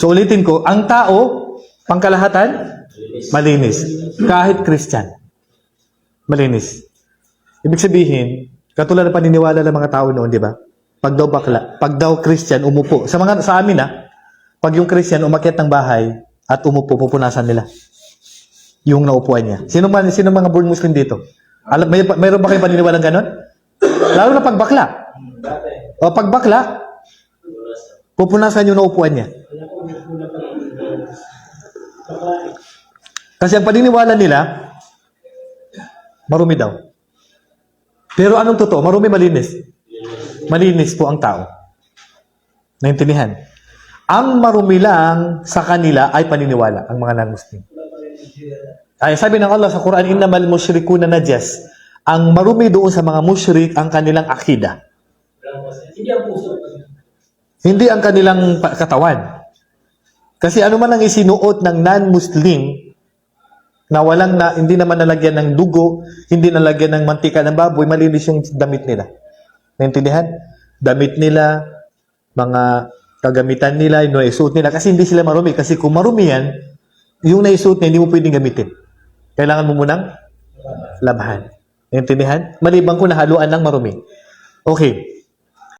So ulitin ko, ang tao, pangkalahatan, malinis. Kahit Christian. Malinis. Ibig sabihin, katulad ng paniniwala ng mga tao noon, di ba? Pag daw bakla, pag daw Christian umupo. Sa mga sa amin ah, pag yung Christian umakyat ng bahay at umupo, pupunasan nila yung naupuan niya. Sino man, sino mga born Muslim dito? Alam, may, mayroon ba kayo paniniwalang ganon? Lalo na pag bakla. O pag bakla, pupunasan yung naupuan niya. Kasi ang paniniwala nila, marumi daw. Pero anong totoo? Marumi malinis. Malinis po ang tao. Naintindihan? Ang marumi lang sa kanila ay paniniwala, ang mga non-Muslim. Ay, sabi ng Allah sa Quran, innamal musyrikuna najas. Ang marumi doon sa mga musyrik ang kanilang akida. Hindi ang puso. Hindi ang kanilang katawan. Kasi ano man ang isinuot ng non-Muslim na walang na, hindi naman nalagyan ng dugo, hindi nalagyan ng mantika ng baboy, malinis yung damit nila. Naintindihan? Damit nila, mga kagamitan nila, yung naisuot nila, kasi hindi sila marumi. Kasi kung marumi yan, yung naisuot niya, hindi mo pwedeng gamitin. Kailangan mo munang labahan. Naintindihan? Maliban kung nahaluan ng marumi. Okay.